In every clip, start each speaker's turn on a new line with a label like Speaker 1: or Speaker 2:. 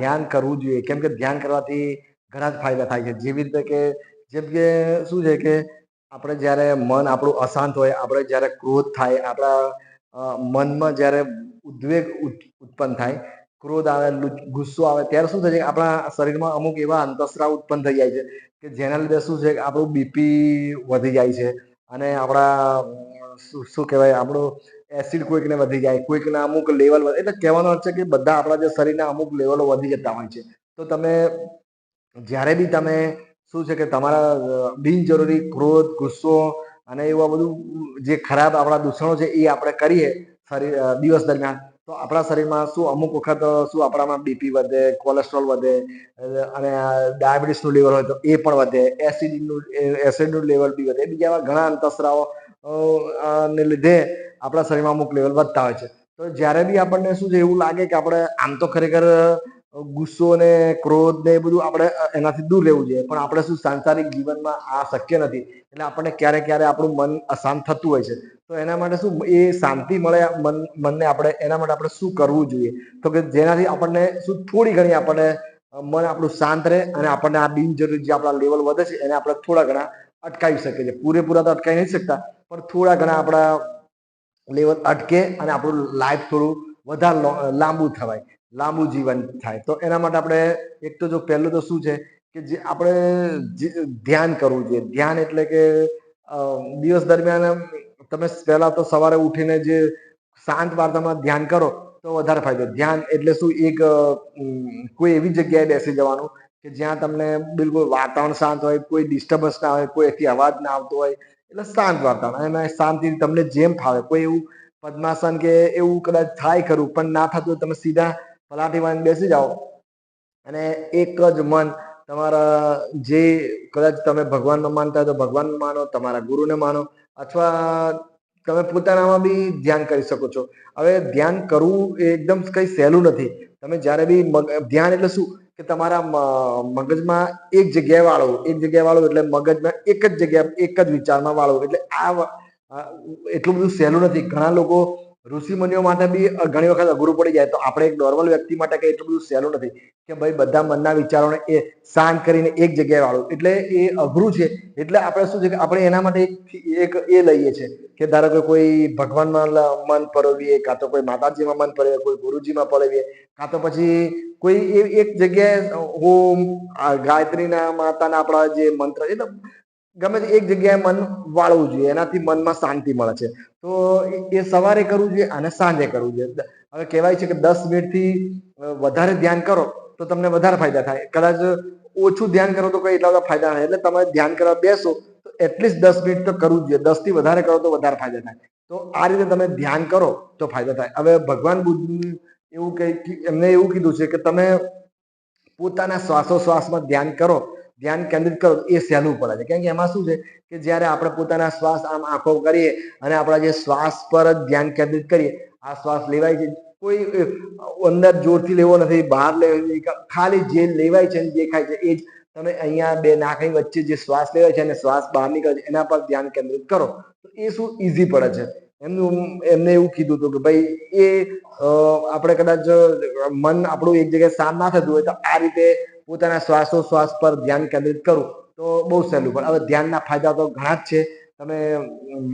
Speaker 1: ધ્યાન કરવું જોઈએ. કેમ કે ધ્યાન કરવાથી ઘણા જ ફાયદા થાય છે. જેવી રીતે કે, જેમ કે શું છે કે, આપણે જ્યારે મન આપણું અશાંત હોય, આપણે જ્યારે ક્રોધ થાય, આપણા મનમાં જ્યારે ઉદ્વેગ ઉત- ઉત્પન્ન થાય, ક્રોધ આવે ગુસ્સો આવે, ત્યારે શું થાય છે આપણા શરીરમાં અમુક એવા અંતસ્રાવ ઉત્પન્ન થઈ જાય છે કે જેના લીધે શું છે કે આપણું બીપી વધી જાય છે. અને આપણા શું કહેવાય, આપણું એસિડ કોઈકને વધી જાય કોઈકના અમુક લેવલ એટલે કહેવાનો અર્થ છે કે બધા આપણા જે શરીરના અમુક લેવલો વધી જતા હોય છે. તો તમે, જ્યારે બી તમે, શું છે કે તમારા બિનજરૂરી ક્રોધ, ગુસ્સો અને એવા બધું, જે ખરાબ આપણા દૂષણો છે એ આપણે કરીએ શરીર દિવસ દરમિયાન, તો આપણા શરીરમાં શું અમુક વખત શું આપણામાં બીપી વધે કોલેસ્ટ્રોલ વધે અને ડાયાબિટીસનું લેવલ હોય તો એ પણ વધે એસિડનું એસિડનું લેવલ બી વધે બીજા ઘણા અંતસ્રાવો ને લીધે આપણા શરીરમાં અમુક લેવલ વધતા હોય છે. તો જ્યારે બી આપણને શું છે, એવું લાગે કે આપણે આમ તો ખરેખર ગુસ્સો ને ક્રોધ ને એ બધું આપણે એનાથી દૂર રહેવું જોઈએ. પણ આપણે શું સાંસારિક જીવનમાં આ શક્ય નથી. એટલે આપણને ક્યારે ક્યારે આપણું મન અશાંત થતું હોય છે. તો એના માટે શું, એ શાંતિ મળે મન, મનને આપણે, એના માટે આપણે શું કરવું જોઈએ? તો કે જેનાથી આપણને શું, થોડી ઘણી આપણને મન આપણું શાંત રહે અને આપણને આ બિનજરૂરી જે આપણા લેવલ વધે છે, એને આપણે થોડા ઘણા અટકાવી શકીએ છીએ. પૂરેપૂરા તો અટકાવી નહીં શકતા, પણ થોડા ઘણા આપણા લેવલ અટકે અને આપણું લાઈફ થોડું વધારે લાંબુ થવાય, લાંબુ જીવન થાય. તો એના માટે આપણે એક તો જો પહેલું તો શું છે કે જે આપણે ધ્યાન કરવું જોઈએ. ધ્યાન એટલે કે દિવસ દરમિયાન તમે પહેલા તો સવારે ઉઠીને જે શાંત વાર્તામાં ધ્યાન કરો તો વધારે ફાયદો. ધ્યાન એટલે શું? એક કોઈ એવી જગ્યાએ બેસી જવાનું કે જ્યાં તમને બિલકુલ વાતાવરણ શાંત હોય, કોઈ ડિસ્ટર્બન્સ ના હોય કોઈથી અવાજ ના આવતો હોય એટલે શાંત વાતાવરણ. એમાં શાંતિ તમને જેમ ફાવે. કોઈ એવું પદ્માસન કે એવું કદાચ થાય ખરું, પણ ના થતું તમે સીધા પલાઠી વાળીને બેસી જાઓ. અને એક જ મન તમારા જે કદાચ તમે ભગવાનમાં માનતા તો ભગવાન માનો, તમારા ગુરુને માનો, અથવા તમે પોતાનામાં બી ધ્યાન કરી શકો છો. હવે ધ્યાન કરવું એ એકદમ કઈ સહેલું નથી. તમે જ્યારે બી ધ્યાન એટલે શું? કે તમારા મગજમાં એક જગ્યાએ વાળો એક જગ્યાએ વાળો એટલે મગજમાં એક જ જગ્યા એક જ વિચારમાં વાળો એટલે આ એટલું બધું સહેલું નથી. ઘણા લોકો ઋષિમુનિઓ માટે બી ઘણી વખત અઘરું પડી જાય. તો આપણે એક નોર્મલ વ્યક્તિ માટે કઈ એટલું બધું સહેલું નથી કે ભાઈ બધા મનના વિચારોને એ શાંત કરીને એક જગ્યાએ વાળો એટલે એ અઘરું છે. એટલે આપણે શું છે કે આપણે એના માટે એક એ લઈએ છે કે ધારો કે કોઈ ભગવાનમાં મન પરોવીએ કાં તો કોઈ માતાજીમાં મન પરોવીએ કોઈ ગુરુજીમાં પરોવીએ કાં તો પછી કોઈ એક જગ્યાએ ઓમ ગાયત્રીના માતાના આપણા જે મંત્ર છે ગમે તે એક જગ્યાએ મન વાળવું જોઈએ, એનાથી મનમાં શાંતિ મળે છે. તો એ- સવારે કરવું જોઈએ અને સાંજે કરવું જોઈએ. હવે કહેવાય છે કે દસ મિનિટથી વધારે ધ્યાન કરો તો તમને વધારે ફાયદા થાય. કદાચ ઓછું ધ્યાન કરો તો કઈ એટલા બધા ફાયદા થાય. એટલે તમે ધ્યાન કરવા બેસો તો એટલીસ્ટ દસ મિનિટ તો કરવું જ જોઈએ. દસથી વધારે કરો તો વધારે ફાયદા થાય. તો આ રીતે તમે ધ્યાન કરો તો ફાયદા થાય. હવે ભગવાન બુદ્ધ એવું કઈ એમને એવું કીધું છે કે તમે પોતાના શ્વાસોશ્વાસમાં ધ્યાન કરો, ધ્યાન કેન્દ્રિત કરો, એ સહેલું પડે છે. કેમ કે એમાં શું છે કે જ્યારે આપણે પોતાના શ્વાસ આમ આંખો કરીએ અને આપણા જે શ્વાસ પર જ ધ્યાન કેન્દ્રિત કરીએ, આ શ્વાસ લેવાય છે. કોઈ અંદર જોરથી લેવો નથી, બહાર લેવો ખાલી જે લેવાય છે ને ખાય છે, એ જ તમે અહીંયા બે નાખની વચ્ચે જે શ્વાસ લેવાય છે અને શ્વાસ બહાર નીકળે છે, એના પર ધ્યાન કેન્દ્રિત કરો. તો એ શું ઈઝી પડે છે? એમનું, એમને એવું કીધું હતું કે ભાઈ, એ આપણે કદાચ મન આપણું એક જગ્યાએ શાંત ના થતું હોય તો આ રીતે પોતાના શ્વાસોશ્વાસ પર ધ્યાન કેન્દ્રિત કરું. તો બહુ સહેલું. પણ હવે ધ્યાનના ફાયદા તો ઘણા જ છે. તમે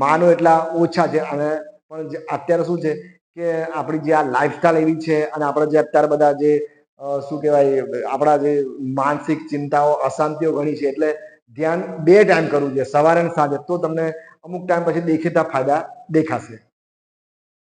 Speaker 1: માનો એટલા ઓછા છે. અને પણ અત્યારે શું છે કે આપણી જે આ લાઈફસ્ટાઈલ એવી છે અને આપણે જે અત્યારે બધા જે શું કહેવાય, આપણા જે માનસિક ચિંતાઓ, અશાંતિઓ ઘણી છે. એટલે ધ્યાન બે ટાઈમ કરવું જોઈએ. સવારે અને સાંજે. તો તમને અમુક ટાઈમ પછી દેખીતા ફાયદા દેખાશે.